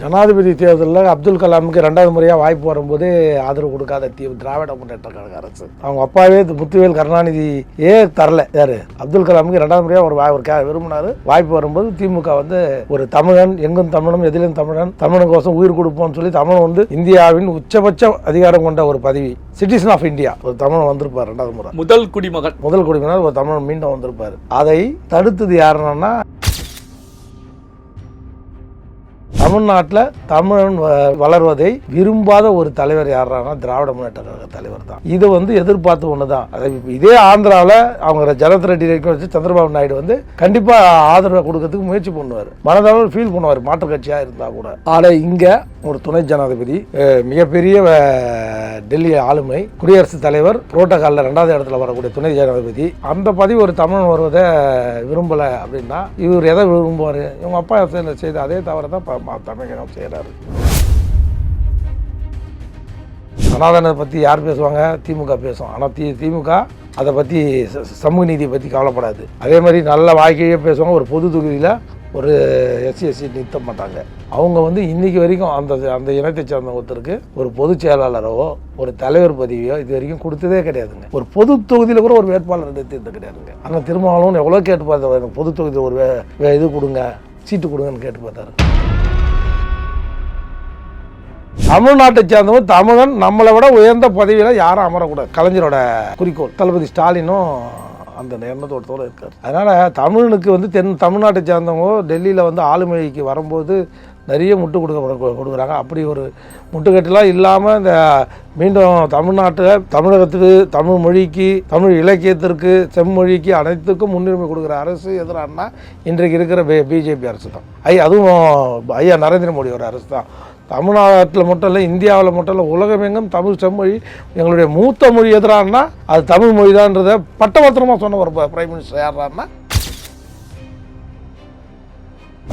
ஜனாதிபதி தேர்தலில் அப்துல் கலாமுக்கு ரெண்டாவது முறையாக வாய்ப்பு வரும்போது ஆதரவு கொடுக்காத தீ திராவிட முன்னேற்ற கழக அரசு. அவங்க அப்பாவே முத்துவேல் கருணாநிதி ஏ தரல யாரு? அப்துல் கலாமுக்கு ரெண்டாவது முறையாக ஒரு வாய் ஒரு விரும்பினாரு. வாய்ப்பு வரும்போது திமுக வந்து ஒரு தமிழன் எங்கும் தமிழனும் எதிலும் தமிழன் தமிழனுக்கோசம் உயிர் கொடுப்போம்னு சொல்லி தமிழன் வந்து இந்தியாவின் உச்சபட்ச அதிகாரம் கொண்ட ஒரு பதவி சிட்டிசன் ஆஃப் இந்தியா ஒரு தமிழன் வந்திருப்பார் ரெண்டாவது முறை. முதல் குடிமகன். முதல் குடிமகனார் ஒரு தமிழன் மீண்டும் வந்திருப்பார். அதை தடுத்தது யாருன்னா தமிழ்நாட்டில் தமிழன் வ- வளர்வதை விரும்பாத ஒரு தலைவர் யாருன்னா திராவிட முன்னேற்ற கழக தலைவர் தான். இது வந்து எதிர்பார்த்து ஒன்று தான் இதே ஆந்திராவில் அவங்க ஜனத் ரெட்டி வச்சு சந்திரபாபு நாயுடு வந்து கண்டிப்பாக ஆதரவை கொடுக்கறதுக்கு முயற்சி பண்ணுவார். மனதளவில் ஃபீல் பண்ணுவார். மாற்றுக் கட்சியாக இருந்தால் கூட. ஆனால் இங்கே ஒரு துணை ஜனாதிபதி மிகப்பெரிய டெல்லி ஆளுமை குடியரசுத் தலைவர் புரோட்டோகாலில் ரெண்டாவது இடத்துல வரக்கூடிய துணை ஜனாதிபதி. அந்த பதவி ஒரு தமிழன் வருவதை விரும்பலை அப்படின்னா இவர் எதை விரும்புவார்? இவங்க அப்பா செய்த- அதே தவிர தான் ப- தமிழகம் செய்கிறாரு சனாதனத்தை பற்றி யார் பேசுவாங்க? திமுக பேசும். ஆனால் தி திமுக அதை பற்றி ச- சமூக நீதியை பற்றி கவலைப்படாது. அதே மாதிரி நல்ல வாழ்க்கையே பேசுவாங்க. ஒரு பொது தொகுதியில் ஒரு எஸ்சி எஸ்சி நிறுத்த மாட்டாங்க. அவங்க வந்து இன்னைக்கு வரைக்கும் அந்த அந்த இனத்தை சேர்ந்த ஒருத்தருக்கு ஒரு பொதுச் செயலாளரோ ஒரு தலைவர் பதவியோ இது வரைக்கும் கொடுத்ததே கிடையாதுங்க. ஒரு பொது தொகுதியில் கூட ஒரு வேட்பாளர் நிறுத்தியது கிடையாதுங்க. ஆனால் திருமாவளவன் எவ்வளோ கேட்டு பார்த்தாரு எனக்கு பொது தொகுதியில் ஒரு வே- வே- இது கொடுங்க சீட்டு கொடுங்கன்னு கேட்டு பார்த்தாரு. தமிழ்நாட்டை சேர்ந்தவன் தமிழன் நம்மளை விட உயர்ந்த பதவியில் யாரும் அமரக்கூடாது. கலைஞரோட குறிக்கோள். தளபதி ஸ்டாலினும் அந்த எண்ணத்தோட்டத்தோடு இருக்கார். அதனால் தமிழனுக்கு வந்து தென் தமிழ்நாட்டை சேர்ந்தவங்க டெல்லியில் வந்து ஆளுமைக்கு வரும்போது நிறைய முட்டு கொடுக்க கொடுக்குறாங்க. அப்படி ஒரு முட்டுக்கட்டெல்லாம் இல்லாமல் இந்த மீண்டும் தமிழ்நாட்டை தமிழகத்துக்கு தமிழ் மொழிக்கு தமிழ் இலக்கியத்திற்கு செம்மொழிக்கு அனைத்துக்கும் முன்னுரிமை கொடுக்குற அரசு எதிரானா இன்றைக்கு இருக்கிற பிஜேபி அரசு தான் ஐ அதுவும் ஐயா நரேந்திர மோடியோட அரசு தான் தமிழ்நாட்டில் மட்டும் இல்லை இந்தியாவில் மட்டும் இல்லை உலகமெங்கும் தமிழ் செம்மொழி எங்களுடைய மூத்த மொழி எதிரானா அது தமிழ் மொழி தான்றதை பட்டபத்திரமாக சொன்ன ஒரு பிரைம் மினிஸ்டர் யாருன்னா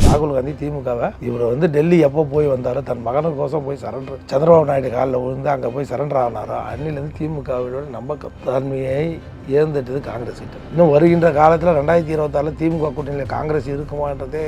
ராகுல் காந்தி திமுகவை. இவர் வந்து டெல்லி எப்போ போய் வந்தாரோ? தன் மகனுக்கோசம் போய் சரண்டர் சந்திரபாபு நாயுடு காலில் விழுந்து அங்கே போய் சரண்டர் ஆனாரோ? அன்னிலேருந்து திமுகவோட நம்ப தன்மையை இழந்துட்டது காங்கிரஸ் கிட்ட. இன்னும் வருகின்ற காலத்தில் ரெண்டாயிரத்தி இருபத்தாறில் திமுக கூட்டணியில் காங்கிரஸ் இருக்குமான்றதே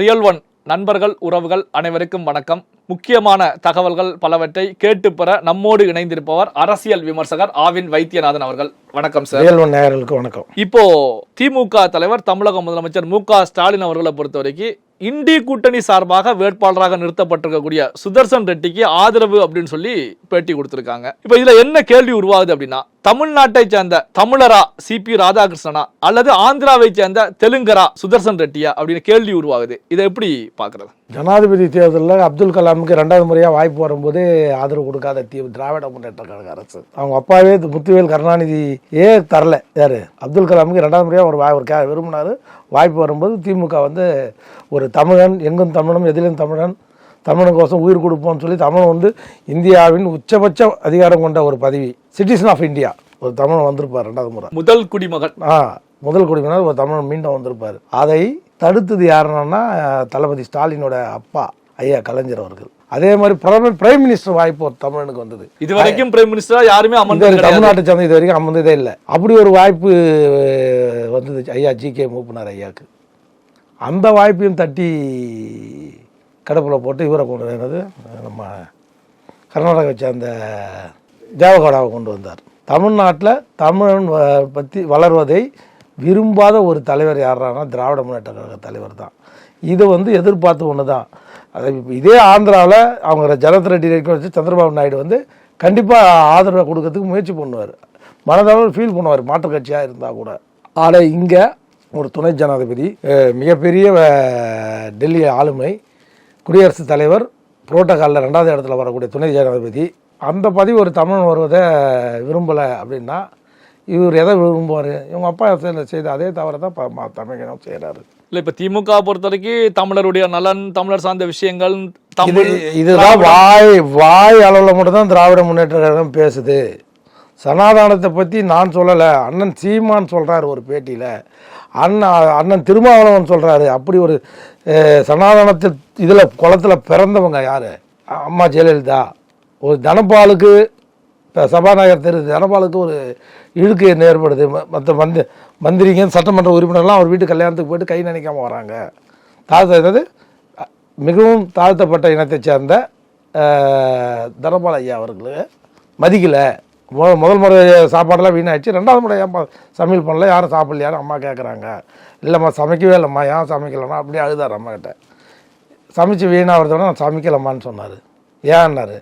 ரியல் ஒன் நண்பர்கள் உறவுகள் அனைவருக்கும் வணக்கம். முக்கியமான தகவல்கள் பலவற்றை கேட்டு பெற நம்மோடு இணைந்திருப்பவர் அரசியல் விமர்சகர் ஆவின் வைத்தியநாதன் அவர்கள். வணக்கம் சார் நேயர்களுக்கு வணக்கம். இப்போ திமுக தலைவர் தமிழக முதலமைச்சர் மு க ஸ்டாலின் அவர்களை பொறுத்த வரைக்கும் இண்டி கூட்டணி சார்பாக வேட்பாளராக நிறுத்தப்பட்டிருக்கக்கூடிய சுதர்சன் ரெட்டிக்கு ஆதரவு அப்படின்னு சொல்லி பேட்டி கொடுத்திருக்காங்க. இப்போ இதுல என்ன கேள்வி உருவாகுது அப்படின்னா தமிழ்நாட்டை சேர்ந்த தமிழரா சிபி ராதாகிருஷ்ணனா அல்லது ஆந்திராவை சேர்ந்த தெலுங்கரா சுதர்சன் ரெட்டியா அப்படின்னு கேள்வி உருவாகுது. இதை எப்படி பாக்குறது ஜனாதிபதி தேர்தலில் அப்துல் கலாமுக்கு ரெண்டாவது முறையாக வாய்ப்பு வரும்போது ஆதரவு கொடுக்காத தீ திராவிட முன்னேற்ற கழக அரசு. அவங்க அப்பாவே முத்துவேல் கருணாநிதி ஏ தரல. யாரு? அப்துல் கலாமுக்கு ரெண்டாவது முறையாக ஒரு வாய் ஒரு விரும்பினார். வாய்ப்பு வரும்போது திமுக வந்து ஒரு தமிழன் எங்கும் தமிழனும் எதிலும் தமிழன் தமிழனுக்கோசம் உயிர் கொடுப்போம்னு சொல்லி தமிழன் வந்து இந்தியாவின் உச்சபட்ச அதிகாரம் கொண்ட ஒரு பதவி சிட்டிசன் ஆஃப் இந்தியா ஒரு தமிழன் வந்திருப்பார் ரெண்டாவது முறை. முதல் குடிமகன். ஆ முதல் குடிமகனார் ஒரு தமிழன் மீண்டும் வந்திருப்பார். அதை தடுத்தது யாருன்னா தளபதி ஸ்டாலினோட அப்பா ஐயா கலைஞர் அவர்கள். அதே மாதிரி பிரதமர் பிரைம் மினிஸ்டர் வாய்ப்பு ஒரு தமிழனுக்கு வந்தது. இதுவரைக்கும் பிரைம் மினிஸ்டரா யாருமே அமர்ந்தது தமிழ்நாட்டை சேர்ந்த இது வரைக்கும் அமர்ந்ததே இல்லை. அப்படி ஒரு வாய்ப்பு வந்தது ஐயா ஜி கே மூப்பனார் ஐயாக்கு அந்த வாய்ப்பையும் தட்டி கடப்பில் போட்டு இவரை கொண்டு வந்தது நம்ம கர்நாடகாவை சேர்ந்த தேவகோடாவை கொண்டு வந்தார். தமிழ்நாட்டில் தமிழன் வ- பற்றி வளர்வதை விரும்பாத ஒரு தலைவர் யாரானா திராவிட முன்னேற்ற கழக தலைவர் தான். இது வந்து எதிர்பார்த்து ஒன்று தான் அதை இதே ஆந்திராவில் அவங்க ஜனத் ரெட்டி வச்சு சந்திரபாபு நாயுடு வந்து கண்டிப்பாக ஆதரவை கொடுக்கறதுக்கு முயற்சி பண்ணுவார். மனதளவில் ஃபீல் பண்ணுவார். மாற்றுக் கட்சியாக இருந்தால் கூட. ஆனால் இங்கே ஒரு துணை ஜனாதிபதி மிகப்பெரிய டெல்லி ஆளுமை குடியரசுத் தலைவர் புரோட்டோகாலில் ரெண்டாவது இடத்துல வரக்கூடிய துணை ஜனாதிபதி அந்த பதவி ஒரு தமிழன் வருவதை விரும்பலை அப்படின்னா இவர் எதை விரும்புவார்? இவங்க அப்பா செய்த- அதே தவிர தான் தமிழகம் செய்கிறாரு இல்ல இப்ப திமுக பொறுத்த வரைக்கும் தமிழருடைய நலன் தமிழர் சார்ந்த விஷயங்கள் தமிழ் இதுதான் வாய் வாய் அளவில் மட்டும்தான் திராவிட முன்னேற்ற கழகம் பேசுது. சனாதானத்தை பற்றி நான் சொல்லலை. அண்ணன் சீமான் சொல்கிறார் ஒரு பேட்டியில். அண்ணன் அண்ணன் திருமாவளவன் சொல்கிறாரு அப்படி ஒரு அஹ், சனாதனத்தில் இதில் குளத்தில் பிறந்தவங்க யார்? அம்மா ஜெயலலிதா. ஒரு தனபாலுக்கு இப்போ சபாநாயகர் திரு தனபாலுக்கு ஒரு இழுக்கு ஏற்படுது? மற்ற மந்தி மந்திரிங்க சட்டமன்ற உறுப்பினர்லாம் அவர் வீட்டு கல்யாணத்துக்கு போயிட்டு கை நினைக்காம வராங்க. தாழ்த்த என்னது? மிகவும் தாழ்த்தப்பட்ட இனத்தைச் சேர்ந்த தனபால் ஐயா அவர்களுக்கு மதிக்கலை. முத முதல் முறை சாப்பாடெல்லாம் வீணாயிடுச்சு. ரெண்டாவது முறை ஏன் சமையல் பண்ணல யாரும் சாப்பிடலையான்னு அம்மா கேட்குறாங்க இல்லைம்மா சமைக்கவே இல்லைம்மா ஏன் சமைக்கலம்மா? அப்படியே அழுதார் அம்மா கிட்ட. சமைச்சு வீணாக வரதோட நான் சமைக்கலம்மான்னு சொன்னார். ஏன்னாரு?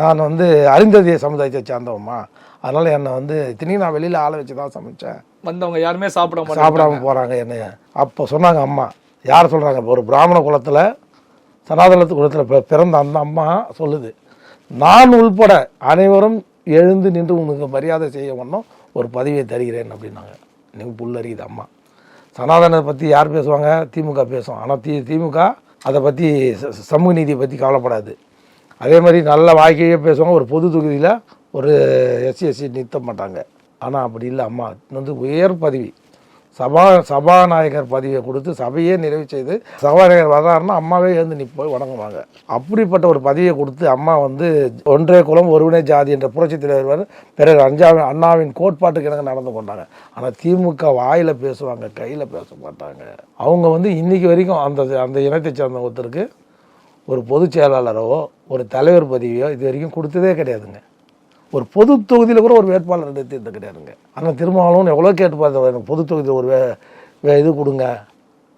நான் வந்து அருந்ததிய சமுதாயத்தை சேர்ந்தவம்மா. அதனால் என்னை வந்து இத்தனையும் நான் வெளியில் ஆளை வச்சு தான் சமைச்சேன். வந்தவங்க யாருமே சாப்பிட சாப்பிடாம போகிறாங்க என்னைய. அப்போ சொன்னாங்க அம்மா. யார் சொல்கிறாங்க ஒரு பிராமண குலத்தில் சனாதனத்து குலத்தில் பிறந்த அந்த அம்மா சொல்லுது. நான் உள்பட அனைவரும் எழுந்து நின்று உனக்கு மரியாதை செய்ய ஒன்றும் ஒரு பதவியை தருகிறேன் அப்படின்னாங்க. எனக்கு புல்லறியுது அம்மா. சனாதனத்தை பற்றி யார் பேசுவாங்க? திமுக பேசும். ஆனால் தி திமுக அதை பற்றி ச- சமூக நீதியை பற்றி கவலைப்படாது. அதே மாதிரி நல்ல வாழ்க்கையே பேசுவாங்க. ஒரு பொது தொகுதியில் ஒரு எஸ்சி எஸ்சி நிறுத்த மாட்டாங்க. ஆனால் அப்படி இல்லை அம்மா. வந்து உயர் பதவி. சபா சபாநாயகர் பதவியை கொடுத்து சபையே நிறைவு செய்து சபாநாயகர் வர்றாருன்னா அம்மாவே எழுந்து நீ போய் வணங்குவாங்க. அப்படிப்பட்ட ஒரு பதவியை கொடுத்து அம்மா வந்து ஒன்றே குலம் ஒருவனே ஜாதி என்ற புரட்சி தலைவர் பிறகு அஞ்சாவின் அண்ணாவின் கோட்பாட்டுக்கு எனக்கு நடந்து கொண்டாங்க. ஆனால் திமுக வாயில் பேசுவாங்க கையில் பேச மாட்டாங்க. அவங்க வந்து இன்னைக்கு வரைக்கும் அந்த அந்த இனத்தை சேர்ந்த ஒருத்தருக்கு ஒரு பொதுச் செயலாளரோ ஒரு தலைவர் பதவியோ இது வரைக்கும் கொடுத்ததே கிடையாதுங்க. ஒரு பொது தொகுதியில் கூட ஒரு வேட்பாளர் நிறுத்தியது கிடையாதுங்க ஆனால் திருமாவளவன் எவ்வளோ கேட்டு பார்த்தார். எனக்கு பொது தொகுதியில் ஒரு வே வே- இது கொடுங்க.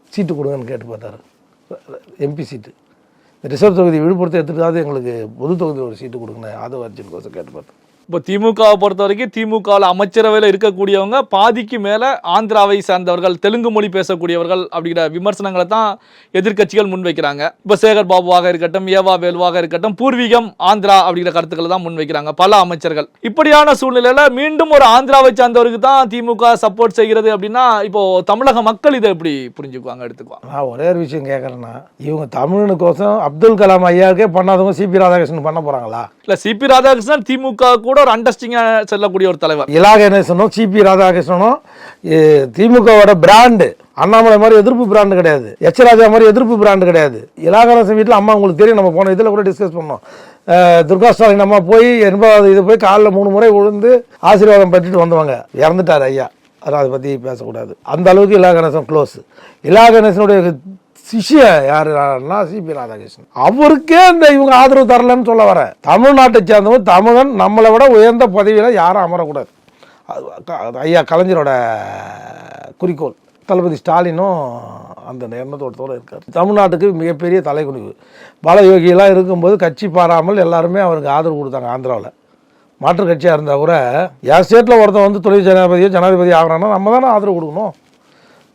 சீட்டு கொடுங்கன்னு கேட்டு பார்த்தாரு. எம்பி சீட்டு. இந்த ரிசர்வ் தொகுதி விழுப்புரத்தை எடுத்துட்டாவது எங்களுக்கு பொது தொகுதியில் ஒரு சீட்டு கொடுங்க ஆதவ கோசம் கேட்டு பார்த்தேன் இப்போ திமுகவை பொறுத்த வரைக்கும் திமுகவில் அமைச்சரவையில் இருக்கக்கூடியவங்க பாதிக்கு மேலே ஆந்திராவை சார்ந்தவர்கள் தெலுங்கு மொழி பேசக்கூடியவர்கள் அப்படிங்கிற விமர்சனங்களை தான் எதிர்க்கட்சிகள் முன்வைக்கிறாங்க. இப்போ சேகர் பாபுவாக இருக்கட்டும் ஏவா வேலுவாக இருக்கட்டும் பூர்வீகம் ஆந்திரா அப்படிங்கிற கருத்துக்களை தான் முன்வைக்கிறாங்க பல அமைச்சர்கள். இப்படியான சூழ்நிலையில மீண்டும் ஒரு ஆந்திராவை சார்ந்தவருக்கு தான் திமுக சப்போர்ட் செய்கிறது அப்படின்னா இப்போ தமிழக மக்கள் இதை எப்படி புரிஞ்சுக்குவாங்க எடுத்துக்குவாங்க? நான் ஒரே ஒரு விஷயம் கேட்குறேன்னா இவங்க தமிழனுக்கோசம் அப்துல் கலாம் ஐயாவுக்கே பண்ணாதவங்க சிபி ராதாகிருஷ்ணன் பண்ண போகிறாங்களா இல்ல சிபி ராதாகிருஷ்ணன் திமுக கூட ஒரு அண்டர்ஸ்டிங்காக செல்லக்கூடிய ஒரு தலைவர். இலா கணேசனும் சிபி ராதாகிருஷ்ணனும் திமுகவோட பிராண்டு அண்ணாமலை மாதிரி எதிர்ப்பு பிராண்டு கிடையாது. எச் ராஜா மாதிரி எதிர்ப்பு பிராண்டு கிடையாது. இலா கணேசன் வீட்டில் அம்மா உங்களுக்கு தெரியும். நம்ம போன இதில் கூட டிஸ்கஸ் பண்ணோம். துர்கா ஸ்டாலின் அம்மா போய் எண்பதாவது இது போய் காலில் மூணு முறை விழுந்து ஆசீர்வாதம் பெற்றுட்டு வந்தவங்க. இறந்துட்டார் ஐயா. அதான் அதை பற்றி பேசக்கூடாது. அந்த அளவுக்கு இலா கணேசன் க்ளோஸ் இலா கணேசனுடைய சிஷ்ய யாருன்னா சிபி ராதாகிருஷ்ணன். அவருக்கே இந்த இவங்க ஆதரவு தரலன்னு சொல்ல வர. தமிழ்நாட்டை சேர்ந்தவங்க தமிழன் நம்மளை விட உயர்ந்த பதவியில் யாரும் அமரக்கூடாது. ஐயா கலைஞரோட குறிக்கோள். தளபதி ஸ்டாலினும் அந்த எண்ணத்தோட்டத்தோடு இருக்கார். தமிழ்நாட்டுக்கு மிகப்பெரிய தலைகுனிவு பாலயோகியெல்லாம் இருக்கும்போது கட்சி பாராமல் எல்லாருமே அவருக்கு ஆதரவு கொடுத்தாங்க ஆந்திராவில். மாற்று கட்சியாக இருந்தால் கூட என் ஸ்டேட்டில் ஒருத்தன் வந்து தொழில் ஜனாதிபதியோ ஜனாதிபதி ஆகிறான்னா நம்ம தானே ஆதரவு கொடுக்கணும்.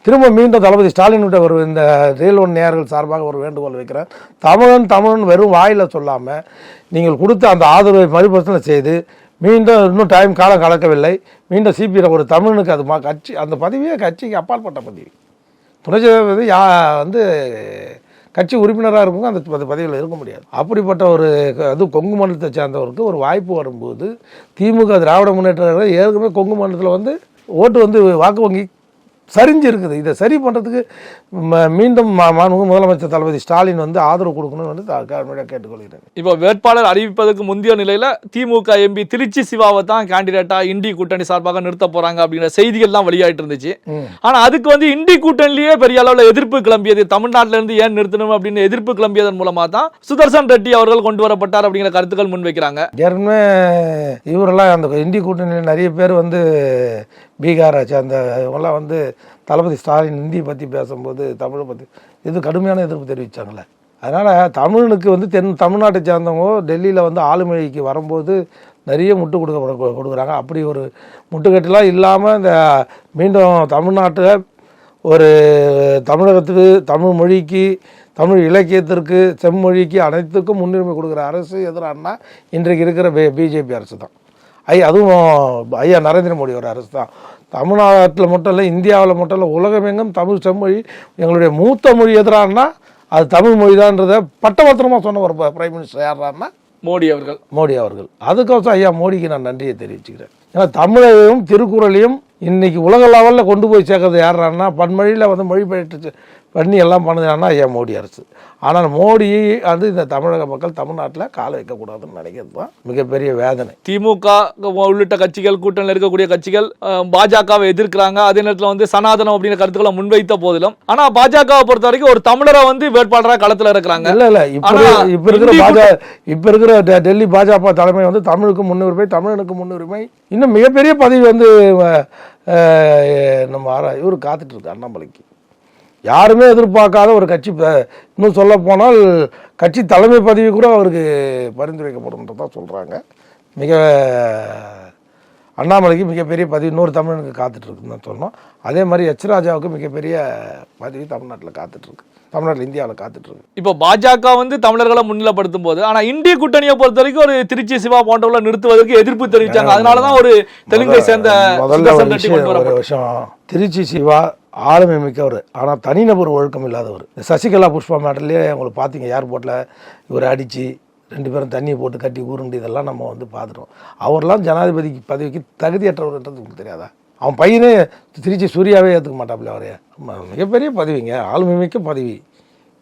திரும்ப மீண்டும் தளபதி ஸ்டாலின் விட்ட ஒரு இந்த ரயில் ஒன் நேயர்கள் சார்பாக ஒரு வேண்டுகோள் வைக்கிறேன். தமிழன் தமிழன் வெறும் வாயில் சொல்லாமல் நீங்கள் கொடுத்த அந்த ஆதரவை மறுபரிசீலனை செய்து மீண்டும் இன்னும் டைம் காலம் கலக்கவில்லை. மீண்டும் சிபிஐ ஒரு தமிழனுக்கு அது மா- கட்சி அந்த பதவியே கட்சிக்கு அப்பாற்பட்ட பதவி. துணை ஜனாதிபதி யா வந்து கட்சி உறுப்பினராக இருக்கும் அந்த பத- பதவியில் இருக்க முடியாது. அப்படிப்பட்ட ஒரு அது கொங்கு மண்டலத்தை சேர்ந்தவருக்கு ஒரு வாய்ப்பு வரும்போது திமுக திராவிட முன்னேற்ற ஏற்கனவே கொங்கு மண்டலத்தில் வந்து ஓட்டு வந்து வாக்கு வங்கி சரிஞ்சு இருக்குது இதை சரி பண்ணுறதுக்கு மீண்டும் மாண்புமிகு முதலமைச்சர் தளபதி ஸ்டாலின் வந்து ஆதரவு கொடுக்கணும்னு வந்து த- கடுமையாக கேட்டுக்கொள்கிறேன். இப்போ வேட்பாளர் அறிவிப்பதற்கு முந்தைய நிலையில திமுக எம்பி திருச்சி சிவாவை தான் கேண்டிடேட்டா இண்டி கூட்டணி சார்பாக நிறுத்த போறாங்க அப்படிங்கிற செய்திகள்லாம் வெளியாயிட்டு இருந்துச்சு. ம். ஆனா அதுக்கு வந்து இண்டி கூட்டணிலேயே பெரிய அளவுல எதிர்ப்பு கிளம்பியது. தமிழ்நாட்டில இருந்து ஏன் நிறுத்தணும் அப்படின்னு எதிர்ப்பு கிளம்பியதன் மூலமா தான் சுதர்சன் ரெட்டி அவர்கள் கொண்டு வரப்பட்டார் அப்படிங்கிற கருத்துக்கள் முன்வைக்கிறாங்க. ஏற்கனவே இவரெல்லாம் அந்த இந்திய கூட்டணியில் நிறைய பேர் வந்து பீகாரை சேர்ந்த இவங்கெல்லாம் வந்து தளபதி ஸ்டாலின் ஹிந்தி பற்றி பேசும்போது தமிழை பற்றி இது கடுமையான எதிர்ப்பு தெரிவித்தாங்களே அதனால் தமிழனுக்கு வந்து தென் தமிழ்நாட்டை சேர்ந்தவங்க டெல்லியில் வந்து ஆளுமொழிக்கு வரும்போது நிறைய முட்டு கொடுக்க கொடு- கொடுக்குறாங்க. அப்படி ஒரு முட்டுக்கட்டுலாம் இல்லாமல் இந்த மீண்டும் தமிழ்நாட்டில் ஒரு தமிழகத்துக்கு தமிழ் மொழிக்கு தமிழ் இலக்கியத்திற்கு செம்மொழிக்கு அனைத்துக்கும் முன்னுரிமை கொடுக்குற அரசு எதிரானா இன்றைக்கு இருக்கிற பிஜேபி அரசு தான் ஐ அதுவும் ஐயா நரேந்திர மோடியோட அரசு தான். தமிழ்நாட்டில் மட்டும் இல்லை இந்தியாவில் மட்டும் இல்லை உலகமெங்கும் தமிழ் செம்மொழி எங்களுடைய மூத்த மொழி எதிரானா அது தமிழ் மொழி தான்றதை பட்டபத்திரமாக சொன்ன ஒரு பிரைம் மினிஸ்டர் யாரான்னா மோடி அவர்கள். மோடி அவர்கள். அதுக்கோசம் ஐயா மோடிக்கு நான் நன்றியை தெரிவிச்சுக்கிறேன். ஏன்னா தமிழையும் திருக்குறளையும் இன்னைக்கு உலக லெவலில் கொண்டு போய் சேர்க்கறது யாருன்னா பன்மொழியில் வந்து மொழிபெயர்த்து பண்ணி எல்லாம் பண்ணுதுன்னா ஐயா மோடி அரசு. ஆனால் மோடி வந்து இந்த தமிழக மக்கள் தமிழ்நாட்டில் கால வைக்கக்கூடாதுன்னு நினைக்கிறது தான் மிகப்பெரிய வேதனை. திமுக உள்ளிட்ட கட்சிகள் கூட்டணியில் இருக்கக்கூடிய கட்சிகள் பாஜகவை எதிர்க்கிறாங்க. அதே நேரத்தில் வந்து சனாதனம் அப்படிங்கிற கருத்துக்களை முன்வைத்த போதிலும். ஆனா பாஜகவை பொறுத்த வரைக்கும் ஒரு தமிழரை வந்து வேட்பாளராக களத்துல இருக்கிறாங்க இல்ல இல்ல. இப்ப இப்ப இருக்கிற பாஜக இப்ப இருக்கிற டெல்லி பாஜக தலைமை வந்து தமிழுக்கு முன்னுரிமை தமிழனுக்கு முன்னுரிமை. இன்னும் மிகப்பெரிய பதவி வந்து நம்ம ஆரா- இவரு காத்துட்டு இருக்கு அண்ணாமலைக்கு. யாருமே எதிர்பார்க்காத ஒரு கட்சி இன்னும் சொல்ல போனால் கட்சி தலைமை பதவி கூட அவருக்கு பரிந்துரைக்கப்படும்ன்றதான் சொல்றாங்க. மிக அண்ணாமலைக்கு மிகப்பெரிய பதவி இன்னொரு தமிழனுக்கு காத்துட்டு இருக்குன்னு தான் சொன்னோம் அதே மாதிரி எச் ராஜாவுக்கு மிகப்பெரிய பதவி தமிழ்நாட்டில் காத்துட்டு இருக்கு தமிழ்நாட்டில் இந்தியாவில் காத்துட்டு இருக்கு இப்போ பாஜக வந்து தமிழர்களை முன்னிலைப்படுத்தும் போது ஆனா இந்திய கூட்டணியை பொறுத்த வரைக்கும் ஒரு திருச்சி சிவா போன்றவங்களை நிறுத்துவதற்கு எதிர்ப்பு தெரிவிச்சாங்க. அதனாலதான் ஒரு தெலுங்கை சேர்ந்த முதல்ல ஒரு. விஷயம் திருச்சி சிவா ஆளுமை மிக்கவர். ஆனால் தனிநபர் ஒழுக்கம் இல்லாதவர். சசிகலா புஷ்பா மேட்டர்லேயே உங்களுக்கு பார்த்தீங்க ஏர்போர்ட்டில் இவரை அடித்து ரெண்டு பேரும் தண்ணியை போட்டு கட்டி ஊருண்டு இதெல்லாம் நம்ம வந்து பார்த்துட்டோம் அவர்லாம் ஜனாதிபதிக்கு பதவிக்கு தகுதியற்றவர்ன்றது உங்களுக்கு தெரியாதா? அவன் பையனே திருச்சி சூர்யாவே ஏற்றுக்க மாட்டாப்புல அவரே. மிகப்பெரிய பதவிங்க. ஆளுமை மிக்க பதவி.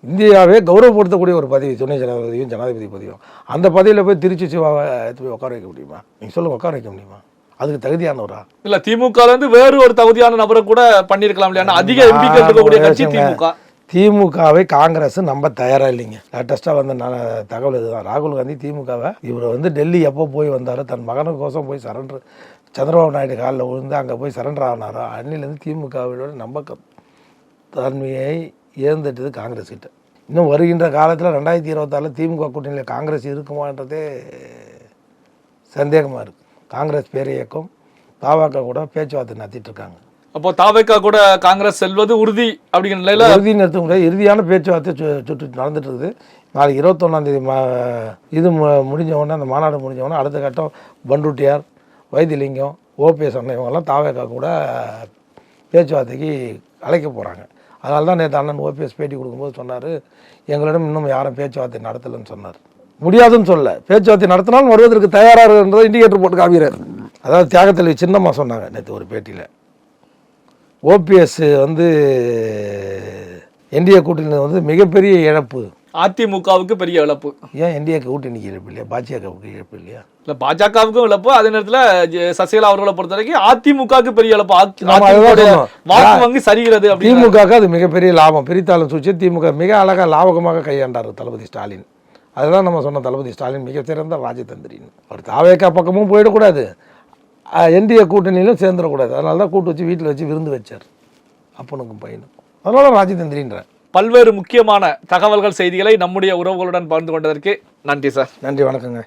இந்தியாவே கௌரவப்படுத்தக்கூடிய ஒரு பதவி துணை ஜனாதிபதியும் ஜனாதிபதி பதவியும். அந்த பதவியில் போய் திருச்சி சிவாவை எடுத்து போய் உட்கார வைக்க முடியுமா? நீங்கள் சொல்ல உட்கார வைக்க முடியுமா? அதுக்கு தகுதியானவரா? இல்ல திமுக இருந்து வேறு ஒரு தகுதியான நபரை கூட பண்ணிருக்கலாம் இல்லையா? அதிக எம்பிக்கள் இருக்கக்கூடிய கட்சி திமுக. திமுகவை காங்கிரஸ் நம்ப தயாரா இல்லைங்க. லேட்டஸ்ட்டாக வந்த தகவல் இதுதான் ராகுல் காந்தி திமுகவை இவர் வந்து டெல்லி எப்போ போய் வந்தாரோ? தன் மகனுக்கோசம் போய் சரண்டர் சந்திரபாபு நாயுடு காலில் விழுந்து அங்கே போய் சரண்டர் ஆனாரோ? அன்னிலேருந்து திமுகவோட நம்பக்க தன்மையை இழந்துட்டது காங்கிரஸ் கிட்ட. இன்னும் வருகின்ற காலத்தில் ரெண்டாயிரத்தி இருபத்தாறில் திமுக கூட்டணியில் காங்கிரஸ் இருக்குமான்றதே சந்தேகமாக இருக்குது காங்கிரஸ் பேர் இயக்கம். தாவாக்கா கூட பேச்சுவார்த்தை நடத்திட்டு இருக்காங்க. அப்போ தாவேக்கா கூட காங்கிரஸ் செல்வது உறுதி அப்படிங்கிற நிலையில உறுதி நிறுத்த முடியாது இறுதியான பேச்சுவார்த்தை சு- சுற்று நடந்துட்டு இருக்குது. நாளைக்கு இருபத்தொன்னாம் தேதி மா இது மு- முடிஞ்ச உடனே அந்த மாநாடு முடிஞ்ச உடனே அடுத்த கட்டம் பண்டுட்டியார் வைத்திலிங்கம் ஓபிஎஸ் அண்ணன் இவங்கெல்லாம் தாவேக்கா கூட பேச்சுவார்த்தைக்கு அழைக்க போகிறாங்க அதனால தான் நேற்று அண்ணன் ஓபிஎஸ் பேட்டி கொடுக்கும்போது சொன்னார் எங்களிடம் இன்னும் யாரும் பேச்சுவார்த்தை நடத்தலைன்னு சொன்னார். முடியாதுன்னு சொல்ல. பேச்சுவார்த்தை நடத்தினாலும் வருவதற்கு தயாராக இருக்கிறதை இண்டிகேட்டர் போட்டு காமிக்கிறார். அதாவது தியாகத்தில் சின்னம்மா சொன்னாங்க நேற்று ஒரு பேட்டியில். ஓபிஎஸ் வந்து என்டிஏ கூட்டணி வந்து மிகப்பெரிய இழப்பு. அதிமுகவுக்கு பெரிய இழப்பு. ஏன் என்டிஏ கூட்டணிக்கு இழப்பு இல்லையா? பாஜகவுக்கு இழப்பு இல்லையா? இல்ல பாஜகவுக்கும் இழப்பு. அதே நேரத்துல சசிகலா அவர்களை பொறுத்த வரைக்கும் அதிமுகவுக்கு பெரிய இழப்பு. வாக்கு வங்கி சரிகிறது திமுகவுக்கு அது மிகப்பெரிய லாபம். பிரித்தாளும் சூழ்ச்சி திமுக மிக அழகாக லாபகமாக கையாண்டார் தளபதி ஸ்டாலின். அதுதான் நம்ம சொன்ன தளபதி ஸ்டாலின் மிக சிறந்த ராஜதந்திரின்னு அவர் தாவேக்கா பக்கமும் போயிடக்கூடாது. என்டிஏ கூட்டணியிலும் சேர்ந்துடக்கூடாது. அதனால தான் கூட்டு வச்சு வீட்டில் வச்சு விருந்து வச்சார். அப்பனுக்கும் பையனுக்கும். அதனால ராஜதந்திரின்ற பல்வேறு முக்கியமான தகவல்கள் செய்திகளை நம்முடைய உறவுகளுடன் பகிர்ந்து கொண்டதற்கு நன்றி சார். நன்றி வணக்கங்க.